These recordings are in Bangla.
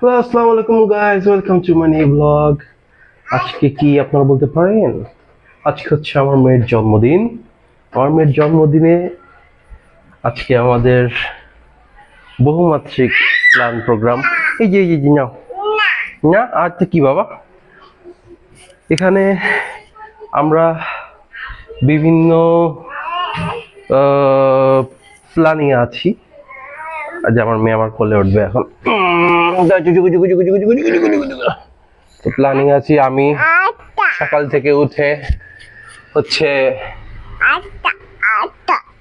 হ্যালো আসসালামু আলাইকুম guys welcome to my new blog আজকে কি আপনারা বলতে পারেন? আজকে হচ্ছে আমার মেয়ের জন্মদিন। আমার মেয়ের জন্মদিনে আজকে আমাদের বহুমাত্রিক প্ল্যান প্রোগ্রাম। এই যে এই যে, যে নাও। না আর তো কি বাবা? এখানে আমরা বিভিন্ন প্ল্যানিং আছি। আজ আমার মেয়ে আমার কোলে উঠবে এখন। তো প্ল্যানিং আছি আমি। সকাল থেকে উঠে হচ্ছে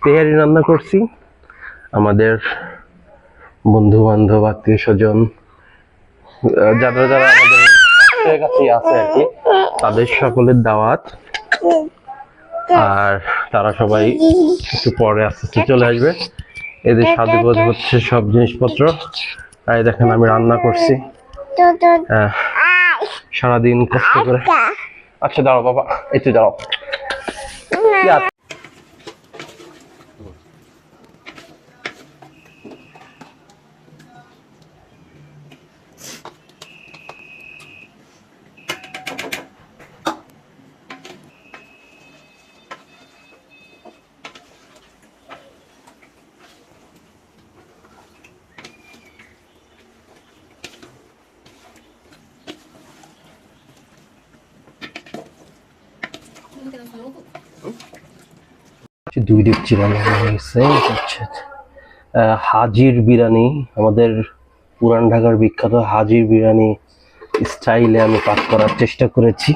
তেহারি রান্না করছি। আমাদের বন্ধু বান্ধব আত্মীয় স্বজন যারা যারা আমাদের কাছে আছে আর কি তাদের সকলের দাওয়াত। আর তারা সবাই একটু পরে আস্তে আস্তে চলে আসবে। এদের সাজগোজ হচ্ছে সব জিনিসপত্র। এই দেখেন আমি রান্না করছি। সারাদিন কষ্ট করে। আচ্ছা। দাঁড়াও বাবা একটু দাঁড়াও। দুই ডিপ চিরানো হয়েছে হাজির বিরিয়ানি। আমাদের পুরান ঢাকার বিখ্যাত হাজির বিরিয়ানি স্টাইলে আমি পাক করার চেষ্টা করেছি।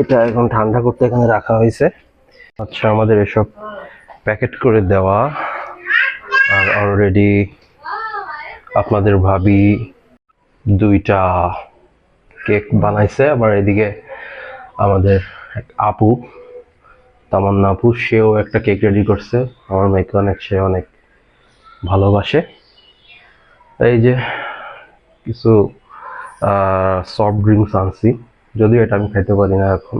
এটা এখন ঠান্ডা করতে এখানে রাখা হয়েছে। আচ্ছা আমাদের এসব প্যাকেট করে দেওয়া। আর অলরেডি আপনাদের ভাবি দুইটা কেক বানাইছে। আবার এদিকে আমাদের এক আপু, তামান্না আপু, সেও একটা কেক রেডি করছে। আমার মেয়েকে অনেক, সে অনেক ভালোবাসে। এই যে কিছু সফট ড্রিঙ্কস আনছি। যদিও এটা আমি খাইতে পারি না এখন।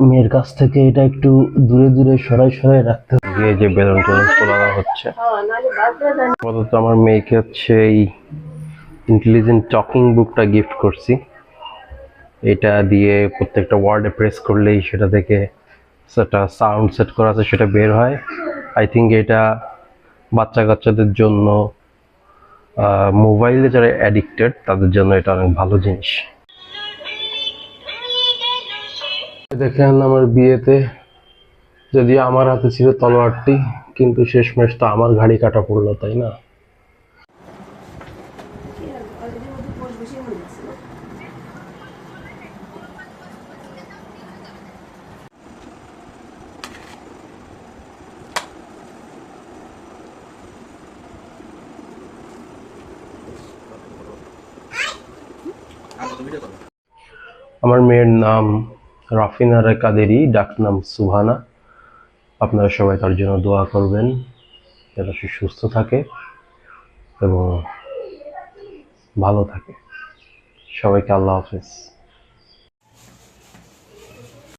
মেয়ের কাছ থেকে এটা একটু দূরে দূরে সরাই সরাই রাখতে গিয়ে যে বেলুন টেলুন তোলানো হচ্ছে। আপাতত আমার মেয়েকে হচ্ছে এই ইন্টেলিজেন্ট টকিং বুকটা গিফট করছি। এটা দিয়ে প্রত্যেকটা ওয়ার্ডে প্রেস করলেই সেটা থেকে সেটা সাউন্ড সেট করা আছে সেটা বের হয়। আই থিঙ্ক এটা বাচ্চা কাচ্চাদের জন্য মোবাইলে যারা অ্যাডিক্টেড তাদের জন্য এটা অনেক ভালো জিনিস। দেখেন আমার বিয়েতে যদি আমার হাতে ছিল তলোয়ারটি, কিন্তু শেষমেশ তো আমার ঘাড়ি কাটা পড়ল, তাই না? আমার মেয়ের নাম রাফিনারা কাদেরি ডাক নাম সুহানা আপনারা সবাই তার জন্য দোয়া করবেন, যেন সে সুস্থ থাকে এবং ভালো থাকে। সবাইকে আল্লাহ হাফেজ।